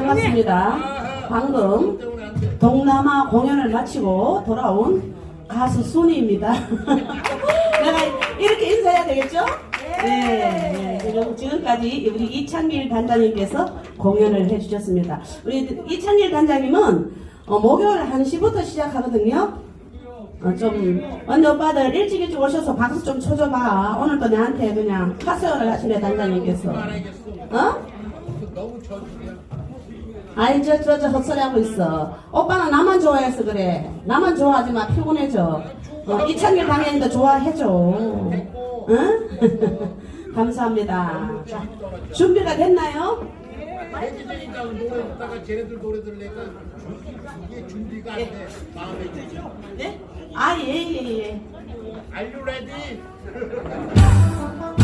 반갑습니다. 방금 동남아 공연을 마치고 돌아온 가수 순이입니다. 내가 이렇게 인사해야 되겠죠? 네. 네. 지금, 지금까지 우리 이창길 단장님께서 공연을 해주셨습니다. 우리 이창길 단장님은 어, 목요일 1시부터 시작하거든요. 어, 좀, 언니 오빠들 일찍 일찍 오셔서 박수 좀 쳐줘봐. 오늘도 내한테 그냥 파세어를 하시네, 단장님께서. 어? 너무 저주야. 아이, 저, 저, 저, 헛소리 하고 있어. 오빠는 나만 좋아해서 그래. 나만 좋아하지 마. 피곤해져. 어, 이창길 강연도 좋아해줘. 응? 감사합니다. 자, 준비가 됐나요? 해지되니까 노래 듣다가 쟤네들 노래 들으니까 이게 준비가 안 돼. 마음에 들죠. 네? 아, 예, 예, 예. Are you ready?